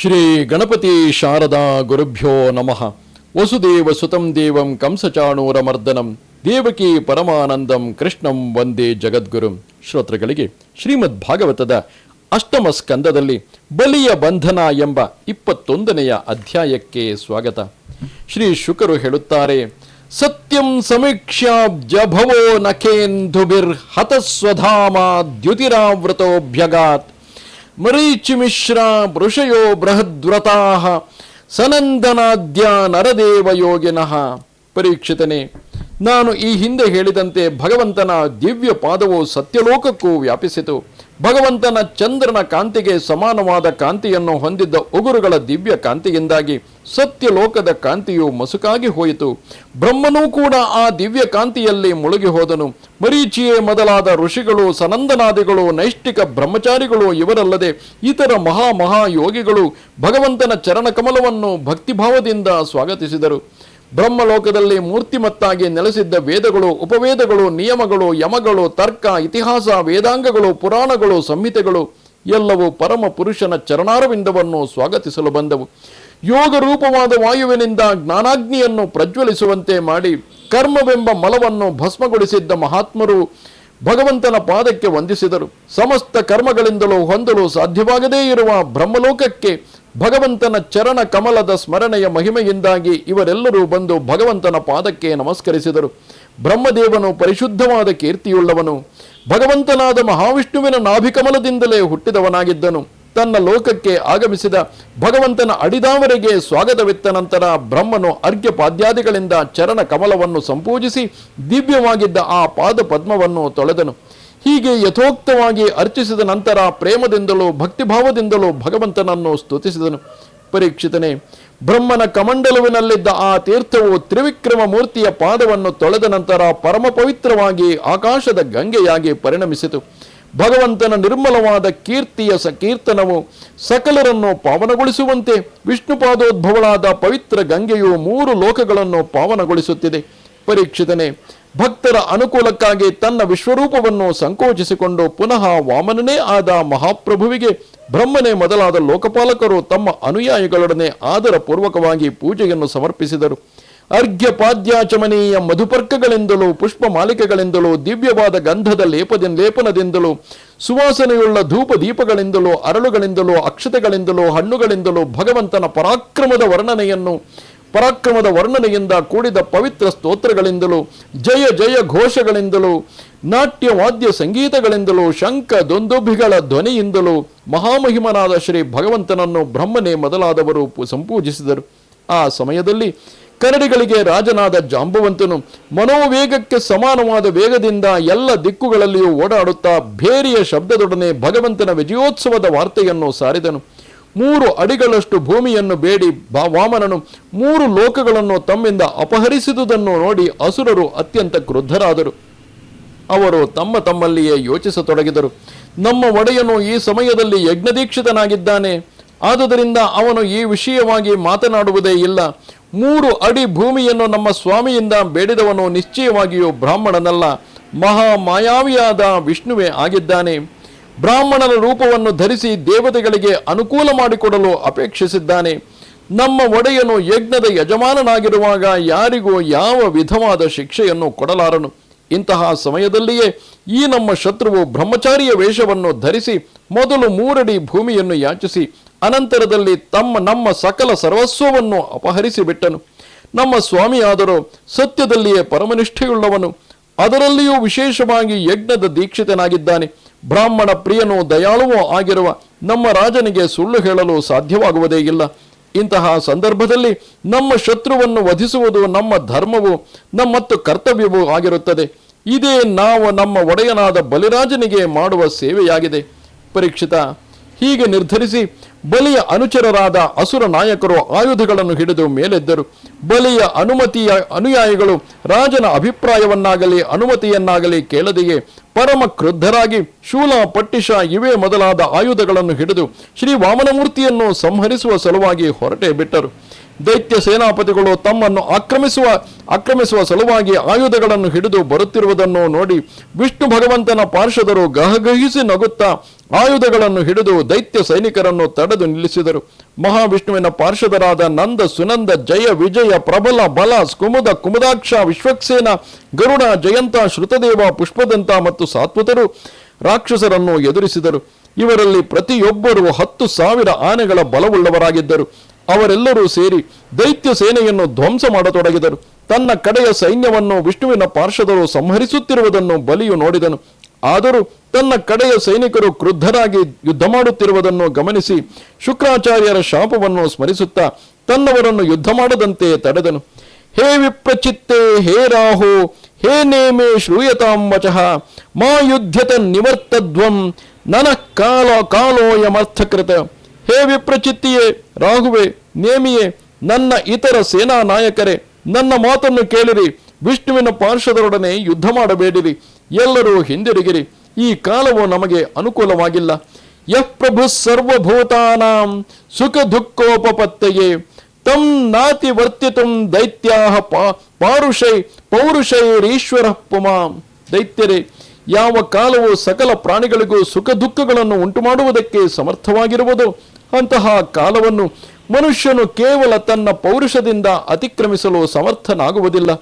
ಶ್ರೀ ಗಣಪತಿ ಶಾರದಾ ಗುರುಭ್ಯೋ ನಮಃ. ವಸುದೇವ ಸುತಂ ದೇವಂ ಕಂಸಚಾಣೂರ ಮರ್ದನಂ ದೇವಕಿ ಪರಮಾನಂದಂ ಕೃಷ್ಣಂ ವಂದೇ ಜಗದ್ಗುರುಂ. ಶ್ರೋತೃಗಳಿಗೆ ಶ್ರೀಮದ್ ಭಾಗವತದ ಅಷ್ಟಮ ಸ್ಕಂದದಲ್ಲಿ ಬಲಿಯ ಬಂಧನ ಎಂಬ ಇಪ್ಪತ್ತೊಂದನೆಯ ಅಧ್ಯಾಯಕ್ಕೆ ಸ್ವಾಗತ. ಶ್ರೀ ಶುಕರು ಹೇಳುತ್ತಾರೆ, ಸತ್ಯಂ ಸಮೀಕ್ಷಾಬ್ಜಭವೋ ನಖೇಂಧುಬಿರ್ ಹತಸ್ವಧಾಮ ದ್ಯುತಿರಾವೃತೋಭ್ಯಗಾತ್. ಮರೀಚಿಮಿಶ್ರ ಋಷಯೋ ಬೃಹದ್ವ್ರತಾ ಸನಂದನಾದ್ಯ ನರದೇವ ಯೋಗಿನಃ ಪರೀಕ್ಷಿತನೇ ನಾನು ಈ ಹಿಂದೆ ಹೇಳಿದಂತೆ ಭಗವಂತನ ದಿವ್ಯ ಪಾದವು ಸತ್ಯಲೋಕಕ್ಕೂ ವ್ಯಾಪಿಸಿತು. ಭಗವಂತನ ಚಂದ್ರನ ಕಾಂತಿಗೆ ಸಮಾನವಾದ ಕಾಂತಿಯನ್ನು ಹೊಂದಿದ್ದ ಉಗುರುಗಳ ದಿವ್ಯ ಕಾಂತಿಯಿಂದಾಗಿ ಸತ್ಯಲೋಕದ ಕಾಂತಿಯು ಮಸುಕಾಗಿ ಹೋಯಿತು. ಬ್ರಹ್ಮನೂ ಕೂಡ ಆ ದಿವ್ಯ ಕಾಂತಿಯಲ್ಲಿ ಮುಳುಗಿ ಹೋದನು. ಮರೀಚಿಯೇ ಮೊದಲಾದ ಋಷಿಗಳು, ಸನಂದನಾದಿಗಳು, ನೈಷ್ಠಿಕ ಬ್ರಹ್ಮಚಾರಿಗಳು ಇವರಲ್ಲದೆ ಇತರ ಮಹಾ ಮಹಾಯೋಗಿಗಳು ಭಗವಂತನ ಚರಣಕಮಲವನ್ನು ಭಕ್ತಿಭಾವದಿಂದ ಸ್ವಾಗತಿಸಿದರು. ಬ್ರಹ್ಮಲೋಕದಲ್ಲಿ ಮೂರ್ತಿಮತ್ತಾಗಿ ನೆಲೆಸಿದ್ದ ವೇದಗಳು, ಉಪವೇದಗಳು, ನಿಯಮಗಳು, ಯಮಗಳು, ತರ್ಕ, ಇತಿಹಾಸ, ವೇದಾಂಗಗಳು, ಪುರಾಣಗಳು, ಸಂಹಿತೆಗಳು ಎಲ್ಲವೂ ಪರಮ ಪುರುಷನ ಚರಣಾರವಿಂದವನ್ನು ಸ್ವಾಗತಿಸಲು ಬಂದವು. ಯೋಗ ರೂಪವಾದ ವಾಯುವಿನಿಂದ ಜ್ಞಾನಾಗ್ನಿಯನ್ನು ಪ್ರಜ್ವಲಿಸುವಂತೆ ಮಾಡಿ ಕರ್ಮವೆಂಬ ಮಲವನ್ನು ಭಸ್ಮಗೊಳಿಸಿದ್ದ ಮಹಾತ್ಮರು ಭಗವಂತನ ಪಾದಕ್ಕೆ ವಂದಿಸಿದರು. ಸಮಸ್ತ ಕರ್ಮಗಳಿಂದಲೂ ಹೊಂದಲು ಸಾಧ್ಯವಾಗದೇ ಇರುವ ಬ್ರಹ್ಮಲೋಕಕ್ಕೆ ಭಗವಂತನ ಚರಣ ಕಮಲದ ಸ್ಮರಣೆಯ ಮಹಿಮೆಯಿಂದಾಗಿ ಇವರೆಲ್ಲರೂ ಬಂದು ಭಗವಂತನ ಪಾದಕ್ಕೆ ನಮಸ್ಕರಿಸಿದರು. ಬ್ರಹ್ಮದೇವನು ಪರಿಶುದ್ಧವಾದ ಕೀರ್ತಿಯುಳ್ಳವನು. ಭಗವಂತನಾದ ಮಹಾವಿಷ್ಣುವಿನ ನಾಭಿಕಮಲದಿಂದಲೇ ಹುಟ್ಟಿದವನಾಗಿದ್ದನು. ತನ್ನ ಲೋಕಕ್ಕೆ ಆಗಮಿಸಿದ ಭಗವಂತನ ಅಡಿದಾವರೆಗೆ ಸ್ವಾಗತವಿತ್ತ ನಂತರ ಬ್ರಹ್ಮನು ಅರ್ಘ್ಯಪಾದ್ಯಾದಿಗಳಿಂದ ಚರಣ ಕಮಲವನ್ನು ಸಂಪೂಜಿಸಿ ದಿವ್ಯವಾಗಿದ್ದ ಆ ಪಾದ ಪದ್ಮವನ್ನು ತೊಳೆದನು. ಹೀಗೆ ಯಥೋಕ್ತವಾಗಿ ಅರ್ಚಿಸಿದ ನಂತರ ಪ್ರೇಮದಿಂದಲೂ, ಭಕ್ತಿಭಾವದಿಂದಲೂ ಭಗವಂತನನ್ನು ಸ್ತುತಿಸಿದನು. ಪರೀಕ್ಷಿತನೇ, ಬ್ರಹ್ಮನ ಕಮಂಡಲುವಿನಲ್ಲಿದ್ದ ಆ ತೀರ್ಥವು ತ್ರಿವಿಕ್ರಮ ಮೂರ್ತಿಯ ಪಾದವನ್ನು ತೊಳೆದ ನಂತರ ಪರಮ ಪವಿತ್ರವಾಗಿ ಆಕಾಶದ ಗಂಗೆಯಾಗಿ ಪರಿಣಮಿಸಿತು. ಭಗವಂತನ ನಿರ್ಮಲವಾದ ಕೀರ್ತಿಯ ಸ ಕೀರ್ತನವು ಸಕಲರನ್ನು ಪಾವನಗೊಳಿಸುವಂತೆ ವಿಷ್ಣುಪಾದೋದ್ಭವಳಾದ ಪವಿತ್ರ ಗಂಗೆಯು ಮೂರು ಲೋಕಗಳನ್ನು ಪಾವನಗೊಳಿಸುತ್ತಿದೆ. ಪರೀಕ್ಷಿತನೇ ಭಕ್ತರ ಅನುಕೂಲಕ್ಕಾಗಿ ತನ್ನ ವಿಶ್ವರೂಪವನ್ನು ಸಂಕೋಚಿಸಿಕೊಂಡು ಪುನಃ ವಾಮನನೇ ಆದ ಮಹಾಪ್ರಭುವಿಗೆ ಬ್ರಹ್ಮನೇ ಮೊದಲಾದ ಲೋಕಪಾಲಕರು ತಮ್ಮ ಅನುಯಾಯಿಗಳೊಡನೆ ಆದರಪೂರ್ವಕವಾಗಿ ಪೂಜೆಯನ್ನು ಸಮರ್ಪಿಸಿದರು. ಅರ್ಘ್ಯ ಪಾದ್ಯಾಚಮನೀಯ ಮಧುಪರ್ಕಗಳಿಂದಲೂ ಪುಷ್ಪ ಮಾಲಿಕೆಗಳಿಂದಲೂ ದಿವ್ಯವಾದ ಗಂಧದ ಲೇಪದ ಲೇಪನದಿಂದಲೂ, ಸುವಾಸನೆಯುಳ್ಳ ಧೂಪ ದೀಪಗಳಿಂದಲೂ ಅರಳುಗಳಿಂದಲೂ, ಅಕ್ಷತೆಗಳಿಂದಲೂ, ಹಣ್ಣುಗಳಿಂದಲೂ ಭಗವಂತನ ಪರಾಕ್ರಮದ ವರ್ಣನೆಯನ್ನು ಪರಾಕ್ರಮದ ವರ್ಣನೆಯಿಂದ ಕೂಡಿದ ಪವಿತ್ರ ಸ್ತೋತ್ರಗಳಿಂದಲೂ, ಜಯ ಜಯ ಘೋಷಗಳಿಂದಲೂ ನಾಟ್ಯ ವಾದ್ಯ ಸಂಗೀತಗಳಿಂದಲೂ, ಶಂಖ ದೊಂದುಭಿಗಳ ಧ್ವನಿಯಿಂದಲೂ ಮಹಾಮಹಿಮನಾದ ಶ್ರೀ ಭಗವಂತನನ್ನು ಬ್ರಹ್ಮನೇ ಮೊದಲಾದವರು ಸಂಪೂಜಿಸಿದರು. ಆ ಸಮಯದಲ್ಲಿ ಕನ್ನಡಿಗಳಿಗೆ ರಾಜನಾದ ಜಾಂಬವಂತನು ಮನೋವೇಗಕ್ಕೆ ಸಮಾನವಾದ ವೇಗದಿಂದ ಎಲ್ಲ ದಿಕ್ಕುಗಳಲ್ಲಿಯೂ ಓಡಾಡುತ್ತಾ ಭೇರಿಯ ಶಬ್ದದೊಡನೆ ಭಗವಂತನ ವಿಜಯೋತ್ಸವದ ವಾರ್ತೆಯನ್ನು ಸಾರಿದನು. ಮೂರು ಅಡಿಗಳಷ್ಟು ಭೂಮಿಯನ್ನು ಬೇಡಿ. ವಾಮನನು ಮೂರು ಲೋಕಗಳನ್ನು ತಮ್ಮಿಂದ ಅಪಹರಿಸಿದುದನ್ನು ನೋಡಿ ಅಸುರರು ಅತ್ಯಂತ ಕ್ರುದ್ಧರಾದರು. ಅವರು ತಮ್ಮ ತಮ್ಮಲ್ಲಿಯೇ ಯೋಚಿಸತೊಡಗಿದರು. ನಮ್ಮ ಒಡೆಯನು ಈ ಸಮಯದಲ್ಲಿ ಯಜ್ಞದೀಕ್ಷಿತನಾಗಿದ್ದಾನೆ. ಆದುದರಿಂದ ಅವನು ಈ ವಿಷಯವಾಗಿ ಮಾತನಾಡುವುದೇ ಇಲ್ಲ. ಮೂರು ಅಡಿ ಭೂಮಿಯನ್ನು ನಮ್ಮ ಸ್ವಾಮಿಯಿಂದ ಬೇಡಿದವನು ನಿಶ್ಚಯವಾಗಿಯೂ ಬ್ರಾಹ್ಮಣನಲ್ಲ. ಮಹಾ ಮಾಯಾವಿಯಾದ ವಿಷ್ಣುವೇ ಆಗಿದ್ದಾನೆ. ಬ್ರಾಹ್ಮಣನ ರೂಪವನ್ನು ಧರಿಸಿ ದೇವತೆಗಳಿಗೆ ಅನುಕೂಲ ಮಾಡಿಕೊಡಲು ಅಪೇಕ್ಷಿಸಿದ್ದಾನೆ. ನಮ್ಮ ಒಡೆಯನು ಯಜ್ಞದ ಯಜಮಾನನಾಗಿರುವಾಗ ಯಾರಿಗೂ ಯಾವ ವಿಧವಾದ ಶಿಕ್ಷೆಯನ್ನು ಕೊಡಲಾರನು. ಇಂತಹ ಸಮಯದಲ್ಲಿಯೇ ಈ ನಮ್ಮ ಶತ್ರುವು ಬ್ರಹ್ಮಚಾರಿಯ ವೇಷವನ್ನು ಧರಿಸಿ ಮೊದಲು ಮೂರಡಿ ಭೂಮಿಯನ್ನು ಯಾಚಿಸಿ, ಅನಂತರದಲ್ಲಿ ತಮ್ಮ ನಮ್ಮ ಸಕಲ ಸರ್ವಸ್ವವನ್ನು ಅಪಹರಿಸಿಬಿಟ್ಟನು. ನಮ್ಮ ಸ್ವಾಮಿಯಾದರೂ ಸತ್ಯದಲ್ಲಿಯೇ ಪರಮನಿಷ್ಠೆಯುಳ್ಳವನು. ಅದರಲ್ಲಿಯೂ ವಿಶೇಷವಾಗಿ ಯಜ್ಞದ ದೀಕ್ಷಿತನಾಗಿದ್ದಾನೆ. ಬ್ರಾಹ್ಮಣ ಪ್ರಿಯನೂ ದಯಾಳುವೂ ಆಗಿರುವ ನಮ್ಮ ರಾಜನಿಗೆ ಸುಳ್ಳು ಹೇಳಲು ಸಾಧ್ಯವಾಗುವುದೇ ಇಲ್ಲ. ಇಂತಹ ಸಂದರ್ಭದಲ್ಲಿ ನಮ್ಮ ಶತ್ರುವನ್ನು ವಧಿಸುವುದು ನಮ್ಮ ಧರ್ಮವು, ನಮ್ಮತ್ತು ಕರ್ತವ್ಯವೂ ಆಗಿರುತ್ತದೆ. ಇದೇ ನಾವು ನಮ್ಮ ಒಡೆಯನಾದ ಬಲಿರಾಜನಿಗೆ ಮಾಡುವ ಸೇವೆಯಾಗಿದೆ. ಪರೀಕ್ಷಿತ, ಹೀಗೆ ನಿರ್ಧರಿಸಿ ಬಲಿಯ ಅನುಚರರಾದ ಅಸುರ ನಾಯಕರು ಆಯುಧಗಳನ್ನು ಹಿಡಿದು ಮೇಲೆದ್ದರು. ಬಲಿಯ ಅನುಮತಿಯ ಅನುಯಾಯಿಗಳು ರಾಜನ ಅಭಿಪ್ರಾಯವನ್ನಾಗಲಿ ಅನುಮತಿಯನ್ನಾಗಲಿ ಕೇಳದೆಯೇ ಪರಮ ಕ್ರುದ್ಧರಾಗಿ ಶೂಲ ಪಟ್ಟಿಷ ಇವೇ ಮೊದಲಾದ ಆಯುಧಗಳನ್ನು ಹಿಡಿದು ಶ್ರೀ ವಾಮನಮೂರ್ತಿಯನ್ನು ಸಂಹರಿಸುವ ಸಲುವಾಗಿ ಹೊರಟೇ ಬಿಟ್ಟರು. ದೈತ್ಯ ಸೇನಾಪತಿಗಳು ತಮ್ಮನ್ನು ಆಕ್ರಮಿಸುವ ಆಕ್ರಮಿಸುವ ಸಲುವಾಗಿ ಆಯುಧಗಳನ್ನು ಹಿಡಿದು ಬರುತ್ತಿರುವುದನ್ನು ನೋಡಿ ವಿಷ್ಣು ಭಗವಂತನ ಪಾರ್ಷದರು ಗಹಗಹಿಸಿ ನಗುತ್ತಾ ಆಯುಧಗಳನ್ನು ಹಿಡಿದು ದೈತ್ಯ ಸೈನಿಕರನ್ನು ತಡೆದು ನಿಲ್ಲಿಸಿದರು. ಮಹಾವಿಷ್ಣುವಿನ ಪಾರ್ಷದರಾದ ನಂದ ಸುನಂದ, ಜಯ ವಿಜಯ, ಪ್ರಬಲ ಬಲ ಸ್ಕುಮುದ ಕುಮುದಾಕ್ಷ, ವಿಶ್ವಕ್ಸೇನ, ಗರುಡ, ಜಯಂತ, ಶ್ರುತದೇವ, ಪುಷ್ಪದಂತ ಮತ್ತು ಸಾತ್ವತರು ರಾಕ್ಷಸರನ್ನು ಎದುರಿಸಿದರು. ಇವರಲ್ಲಿ ಪ್ರತಿಯೊಬ್ಬರು ಹತ್ತು ಸಾವಿರ ಆನೆಗಳ ಬಲವುಳ್ಳವರಾಗಿದ್ದರು. ಅವರೆಲ್ಲರೂ ಸೇರಿ ದೈತ್ಯ ಸೇನೆಯನ್ನು ಧ್ವಂಸ ಮಾಡತೊಡಗಿದರು. ತನ್ನ ಕಡೆಯ ಸೈನ್ಯವನ್ನು ವಿಷ್ಣುವಿನ ಪಾರ್ಷದರು ಸಂಹರಿಸುತ್ತಿರುವುದನ್ನು ಬಲಿಯು ನೋಡಿದನು. ಆದರೂ ತನ್ನ ಕಡೆಯ ಸೈನಿಕರು ಕ್ರುದ್ಧರಾಗಿ ಯುದ್ಧ ಮಾಡುತ್ತಿರುವುದನ್ನು ಗಮನಿಸಿ ಶುಕ್ರಾಚಾರ್ಯರ ಶಾಪವನ್ನು ಸ್ಮರಿಸುತ್ತಾ ತನ್ನವರನ್ನು ಯುದ್ಧ ಮಾಡದಂತೆ ತಡೆದನು. ಹೇ ವಿಪ್ರಚಿತ್ತೆ, ಹೇ ರಾಹು, ಹೇ ನೇಮೆ ಶ್ರೂಯತಾಂ ವಚಃ, ಮಾ ಯುದ್ಧತ ನಿವರ್ತದ್ವಂ, ನನ ಕಾಲ ಕಾಲೋಯಮರ್ಥಕೃತ. ಹೇ ವಿಪ್ರಚಿತ್ತಿಯೇ, ರಾಹುವೆ, ನೇಮಿಯೇ, ನನ್ನ ಇತರ ಸೇನಾ ನಾಯಕರೇ ನನ್ನ ಮಾತನ್ನು ಕೇಳಿರಿ, ವಿಷ್ಣುವಿನ ಪಾರ್ಶ್ವದರೊಡನೆ ಯುದ್ಧ ಮಾಡಬೇಡಿರಿ. ಎಲ್ಲರೂ ಹಿಂದಿರುಗಿರಿ. ಈ ಕಾಲವು ನಮಗೆ ಅನುಕೂಲವಾಗಿಲ್ಲ. ಯಃ ಪ್ರಭು ಸರ್ವಭೂತಾನಾಂ ಸುಖ ದುಃಖೋಪತ್ತೆಯೇ ತಂ ನಾತಿ ದೈತ್ಯಾಹ ಪಾ ಪಾರುಷೈ ಪೌರುಷೈರೀಶ್ವರ ಪುಮಾಂ. ದೈತ್ಯರೇ, ಯಾವ ಕಾಲವು ಸಕಲ ಪ್ರಾಣಿಗಳಿಗೂ ಸುಖ ದುಃಖಗಳನ್ನು ಉಂಟು ಮಾಡುವುದಕ್ಕೆ ಸಮರ್ಥವಾಗಿರುವುದು? ಅಂತಹ ಕಾಲವನ್ನು ಮನುಷ್ಯನು ಕೇವಲ ತನ್ನ ಪೌರುಷದಿಂದ ಅತಿಕ್ರಮಿಸಲು ಸಮರ್ಥನಾಗುವುದಿಲ್ಲ.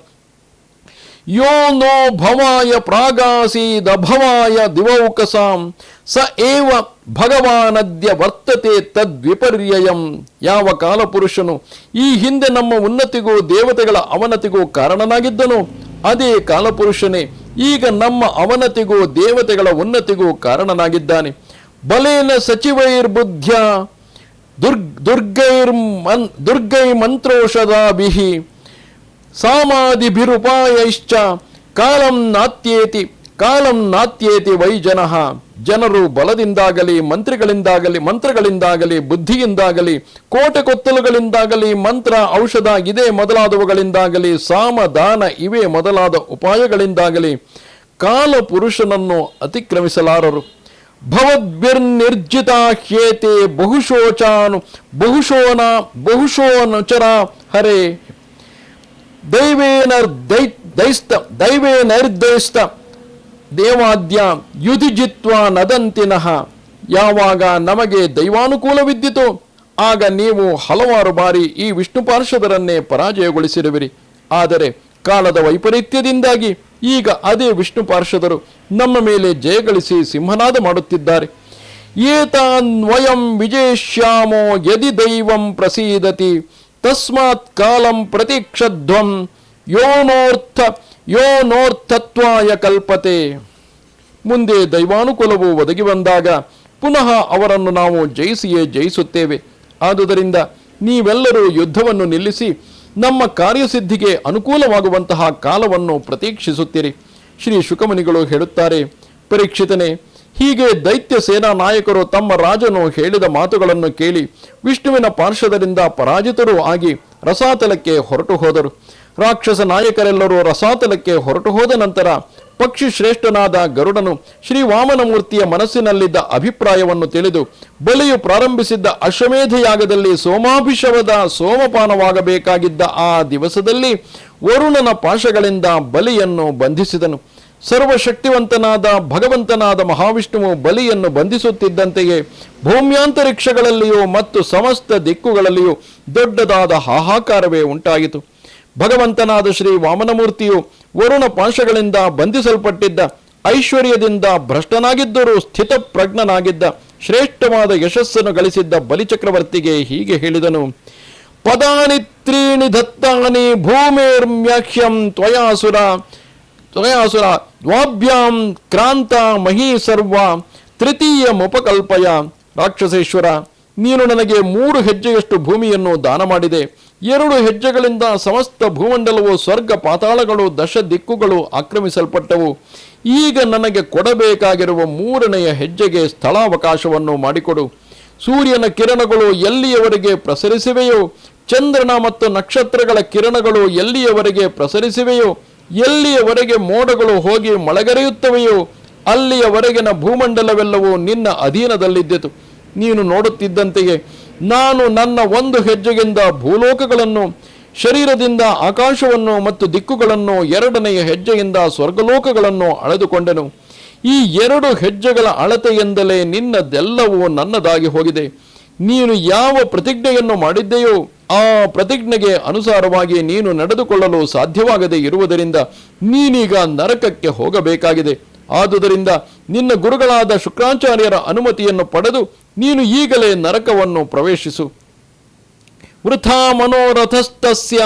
ಯೋ ನೋ ಭವಾಯ ಪ್ರಾಗಾಸೀದಭವಾಯ ದಿವೌಕಸಾಂ, ಸ ಏವ ಭಗವಾನದ್ಯ ವರ್ತತೆ ತದ್ವಿಪರ್ಯಯಂ. ಯಾವ ಕಾಲಪುರುಷನು ಈ ಹಿಂದೆ ನಮ್ಮ ಉನ್ನತಿಗೂ ದೇವತೆಗಳ ಅವನತಿಗೂ ಕಾರಣನಾಗಿದ್ದನು, ಅದೇ ಕಾಲಪುರುಷನೇ ಈಗ ನಮ್ಮ ಅವನತಿಗೂ ದೇವತೆಗಳ ಉನ್ನತಿಗೂ ಕಾರಣನಾಗಿದ್ದಾನೆ. ಬಲೇನ ಸಚಿವೈರ್ಬುದ್ಧ್ಯ, ದುರ್ಗ್ ದುರ್ಗೈರ್ಮನ್ ದುರ್ಗೈ ಮಂತ್ರೋಷಧಾಭಿಹಿ ಸಾಮಾದಿಭಿರುಪಾಯೈಶ್ಚ ಕಾಲಂ ನಾತ್ಯೇತಿ ಕಾಲಂ ನಾತ್ಯೇತಿ ವೈ ಜನಃ ಜನರು ಬಲದಿಂದಾಗಲಿ, ಮಂತ್ರಿಗಳಿಂದಾಗಲಿ, ಮಂತ್ರಗಳಿಂದಾಗಲಿ, ಬುದ್ಧಿಯಿಂದಾಗಲಿ ಕೋಟೆ ಕೊತ್ತಲುಗಳಿಂದಾಗಲಿ ಮಂತ್ರ, ಔಷಧ ಇದೇ ಮೊದಲಾದವುಗಳಿಂದಾಗಲಿ ಸಾಮ ದಾನ ಇವೇ ಮೊದಲಾದ ಉಪಾಯಗಳಿಂದಾಗಲಿ ಕಾಲ ಪುರುಷನನ್ನು ಅತಿಕ್ರಮಿಸಲಾರರು. ಭವದ್ಭಿರ್ನಿರ್ಜಿತ ಹ್ಯೇತೆ ಬಹುಶೋಚಾನು, ಬಹುಶೋನ, ಬಹುಶೋನಚರ ಹರೇ. ದೈವೇನ ದೈ ದೈಸ್ತ ದೈವೇನೈರ್ದೈಸ್ತ ದೇವಾದ್ಯ ಯುಧಿಜಿತ್ವ ನದಂತಿನಃ. ಯಾವಾಗ ನಮಗೆ ದೈವಾನುಕೂಲವಿದ್ದಿತು ಆಗ ನೀವು ಹಲವಾರು ಬಾರಿ ಈ ವಿಷ್ಣು ಪಾರ್ಷದರನ್ನೇ ಪರಾಜಯಗೊಳಿಸಿರುವಿರಿ. ಆದರೆ ಕಾಲದ ವೈಪರೀತ್ಯದಿಂದಾಗಿ ಈಗ ಅದೇ ವಿಷ್ಣು ಪಾರ್ಷದರು ನಮ್ಮ ಮೇಲೆ ಜಯಗಳಿಸಿ ಸಿಂಹನಾದ ಮಾಡುತ್ತಿದ್ದಾರೆ. ಏತಾನ್ವಯಂ ವಿಜೇಶ್ಯಾಮೋ ಯದಿ ದೈವಂ ಪ್ರಸೀದತಿ. ತಸ್ಮಾತ್ ಕಾಲಂ ಪ್ರತೀಕ್ಷಧ್ವಂ ಯೋನೋರ್ಥ ಯೋನೋರ್ಥತ್ವಾಯ ಕಲ್ಪತೆ ಮುಂದೆ ದೈವಾನುಕೂಲವು ಒದಗಿ ಬಂದಾಗ ಪುನಃ ಅವರನ್ನು ನಾವು ಜಯಿಸಿಯೇ ಜಯಿಸುತ್ತೇವೆ. ಆದುದರಿಂದ ನೀವೆಲ್ಲರೂ ಯುದ್ಧವನ್ನು ನಿಲ್ಲಿಸಿ ನಮ್ಮ ಕಾರ್ಯಸಿದ್ಧಿಗೆ ಅನುಕೂಲವಾಗುವಂತಹ ಕಾಲವನ್ನು ಪ್ರತೀಕ್ಷಿಸುತ್ತೀರಿ. ಶ್ರೀ ಶುಕಮುನಿಗಳು ಹೇಳುತ್ತಾರೆ, ಪರೀಕ್ಷಿತನೇ ಹೀಗೆ ದೈತ್ಯ ಸೇನಾ ನಾಯಕರು ತಮ್ಮ ರಾಜನು ಹೇಳಿದ ಮಾತುಗಳನ್ನು ಕೇಳಿ ವಿಷ್ಣುವಿನ ಪಾರ್ಶ್ವದರಿಂದ ಪರಾಜಿತರೂ ಆಗಿ ರಸಾತಲಕ್ಕೆ ಹೊರಟು ಹೋದರು. ರಾಕ್ಷಸ ನಾಯಕರೆಲ್ಲರೂ ರಸಾತಲಕ್ಕೆ ಹೊರಟು ಹೋದ ನಂತರ ಪಕ್ಷಿ ಶ್ರೇಷ್ಠನಾದ ಗರುಡನು ಶ್ರೀ ವಾಮನಮೂರ್ತಿಯ ಮನಸ್ಸಿನಲ್ಲಿದ್ದ ಅಭಿಪ್ರಾಯವನ್ನು ತಿಳಿದು ಬಲಿಯು ಪ್ರಾರಂಭಿಸಿದ್ದ ಅಶ್ವಮೇಧ ಯಾಗದಲ್ಲಿ ಸೋಮಾಭಿಷವದ ಸೋಮಪಾನವಾಗಬೇಕಾಗಿದ್ದ ಆ ದಿವಸದಲ್ಲಿ ವರುಣನ ಪಾಶಗಳಿಂದ ಬಲಿಯನ್ನು ಬಂಧಿಸಿದನು. ಸರ್ವಶಕ್ತಿವಂತನಾದ ಭಗವಂತನಾದ ಮಹಾವಿಷ್ಣುವು ಬಲಿಯನ್ನು ಬಂಧಿಸುತ್ತಿದ್ದಂತೆಯೇ ಭೂಮ್ಯಾಂತರಿಕ್ಷಗಳಲ್ಲಿಯೂ ಮತ್ತು ಸಮಸ್ತ ದಿಕ್ಕುಗಳಲ್ಲಿಯೂ ದೊಡ್ಡದಾದ ಹಾಹಾಕಾರವೇ ಉಂಟಾಯಿತು. ಭಗವಂತನಾದ ಶ್ರೀ ವಾಮನಮೂರ್ತಿಯು ವರುಣ ಪಾಂಶಗಳಿಂದ ಬಂಧಿಸಲ್ಪಟ್ಟಿದ್ದ, ಐಶ್ವರ್ಯದಿಂದ ಭ್ರಷ್ಟನಾಗಿದ್ದರೂ ಸ್ಥಿತಪ್ರಜ್ಞನಾಗಿದ್ದ, ಶ್ರೇಷ್ಠವಾದ ಯಶಸ್ಸನ್ನು ಗಳಿಸಿದ್ದ ಬಲಿಚಕ್ರವರ್ತಿಗೆ ಹೀಗೆ ಹೇಳಿದನು, ಪದಾನಿ ತ್ರೀಣಿ ದತ್ತಾನಿ ಭೂಮೇರ್ಮ್ಯಾಖ್ಯಂ ತ್ವಯಾಸುರ ತ್ವಯಾಸುರ ದ್ವಾಭ್ಯಾಂ ಕ್ರಾಂತ ಮಹಿ ಸರ್ವ ತೃತೀಯ ಮುಪಕಲ್ಪಯ ರಾಕ್ಷಸೇಶ್ವರ, ನೀನು ನನಗೆ ಮೂರು ಹೆಜ್ಜೆಯಷ್ಟು ಭೂಮಿಯನ್ನು ದಾನ ಮಾಡಿದೆ. ಎರಡು ಹೆಜ್ಜೆಗಳಿಂದ ಸಮಸ್ತ ಭೂಮಂಡಲವು ಸ್ವರ್ಗ ಪಾತಾಳಗಳು, ದಶ ದಿಕ್ಕುಗಳು ಆಕ್ರಮಿಸಲ್ಪಟ್ಟವು. ಈಗ ನನಗೆ ಕೊಡಬೇಕಾಗಿರುವ ಮೂರನೆಯ ಹೆಜ್ಜೆಗೆ ಸ್ಥಳಾವಕಾಶವನ್ನು ಮಾಡಿಕೊಡು. ಸೂರ್ಯನ ಕಿರಣಗಳು ಎಲ್ಲಿಯವರೆಗೆ ಪ್ರಸರಿಸಿವೆಯೋ, ಚಂದ್ರನ ಮತ್ತು ನಕ್ಷತ್ರಗಳ ಕಿರಣಗಳು ಎಲ್ಲಿಯವರೆಗೆ ಪ್ರಸರಿಸಿವೆಯೋ ಎಲ್ಲಿಯವರೆಗೆ ಮೋಡಗಳು ಹೋಗಿ ಮಳೆಗರೆಯುತ್ತವೆಯೋ, ಅಲ್ಲಿಯವರೆಗಿನ ಭೂಮಂಡಲವೆಲ್ಲವೂ ನಿನ್ನ ಅಧೀನದಲ್ಲಿದ್ದಿತು. ನೀನು ನೋಡುತ್ತಿದ್ದಂತೆಯೇ, ನಾನು ನನ್ನ ಒಂದು ಹೆಜ್ಜೆಗಿಂದ ಭೂಲೋಕಗಳನ್ನು, ಶರೀರದಿಂದ ಆಕಾಶವನ್ನು ಮತ್ತು ದಿಕ್ಕುಗಳನ್ನು ಎರಡನೆಯ ಹೆಜ್ಜೆಯಿಂದ ಸ್ವರ್ಗಲೋಕಗಳನ್ನು ಅಳೆದುಕೊಂಡೆನು. ಈ ಎರಡು ಹೆಜ್ಜೆಗಳ ಅಳತೆಯಿಂದಲೇ ನಿನ್ನದೆಲ್ಲವೂ ನನ್ನದಾಗಿ ಹೋಗಿದೆ. ನೀನು ಯಾವ ಪ್ರತಿಜ್ಞೆಯನ್ನು ಮಾಡಿದ್ದೆಯೋ ಆ ಪ್ರತಿಜ್ಞೆಗೆ ಅನುಸಾರವಾಗಿ ನೀನು ನಡೆದುಕೊಳ್ಳಲು ಸಾಧ್ಯವಾಗದೇ ಇರುವುದರಿಂದ ನೀನೀಗ ನರಕಕ್ಕೆ ಹೋಗಬೇಕಾಗಿದೆ. ಆದುದರಿಂದ ನಿನ್ನ ಗುರುಗಳಾದ ಶುಕ್ರಾಚಾರ್ಯರ ಅನುಮತಿಯನ್ನು ಪಡೆದು ನೀನು ಈಗಲೇ ನರಕವನ್ನು ಪ್ರವೇಶಿಸು. ವೃಥಾ ಮನೋರಥಸ್ತಸ್ಯ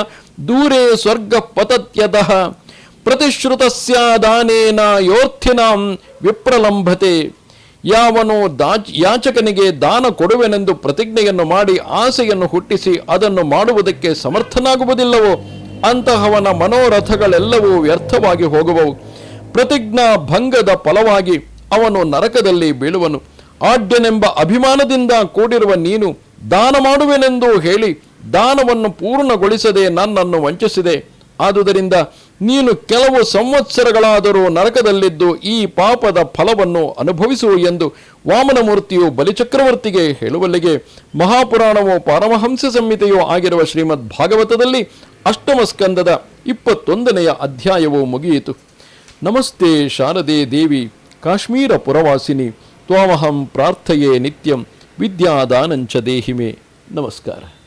ದೂರೇ ಸ್ವರ್ಗ ಪತತ್ಯತಃ ಪ್ರತಿಶ್ರುತಸ್ಯ ದಾನೇನ ಯೋರ್ಥಿನಾಂ ವಿಪ್ರಲಂಭತೆ. ಯಾವನು ದಾಚ್ ಯಾಚಕನಿಗೆ ದಾನ ಕೊಡುವೆನೆಂದು ಪ್ರತಿಜ್ಞೆಯನ್ನು ಮಾಡಿ ಆಸೆಯನ್ನು ಹುಟ್ಟಿಸಿ ಅದನ್ನು ಮಾಡುವುದಕ್ಕೆ ಸಮರ್ಥನಾಗುವುದಿಲ್ಲವೋ, ಅಂತಹವನ ಮನೋರಥಗಳೆಲ್ಲವೂ ವ್ಯರ್ಥವಾಗಿ ಹೋಗುವವು. ಪ್ರತಿಜ್ಞಾ ಭಂಗದ ಫಲವಾಗಿ ಅವನು ನರಕದಲ್ಲಿ ಬೀಳುವನು. ಆಡ್ಯನೆಂಬ ಅಭಿಮಾನದಿಂದ ಕೂಡಿರುವ ನೀನು ದಾನ ಮಾಡುವೆನೆಂದು ಹೇಳಿ ದಾನವನ್ನು ಪೂರ್ಣಗೊಳಿಸದೆ ನನ್ನನ್ನು ವಂಚಿಸಿದೆ. ಆದುದರಿಂದ ನೀನು ಕೆಲವು ಸಂವತ್ಸರಗಳಾದರೂ ನರಕದಲ್ಲಿದ್ದು ಈ ಪಾಪದ ಫಲವನ್ನು ಅನುಭವಿಸು ಎಂದು ವಾಮನಮೂರ್ತಿಯು ಬಲಿಚಕ್ರವರ್ತಿಗೆ ಹೇಳುವಲ್ಲಿಗೆ ಮಹಾಪುರಾಣವು ಪಾರಮಹಂಸ ಸಂಹಿತೆಯೂ ಆಗಿರುವ ಶ್ರೀಮದ್ ಭಾಗವತದಲ್ಲಿ ಅಷ್ಟಮ ಸ್ಕಂದದ ಇಪ್ಪತ್ತೊಂದನೆಯ ಅಧ್ಯಾಯವು ಮುಗಿಯಿತು. ನಮಸ್ತೆ ಶಾರದೆ ದೇವಿ, ಕಾಶ್ಮೀರ ಪುರವಾಸಿನಿ, ತ್ವಾಮಹಂ ಪ್ರಾರ್ಥೆಯೇ ನಿತ್ಯಂ ವಿದ್ಯಾದಾನಂಚ ದೇಹಿಮೆ. ನಮಸ್ಕಾರ.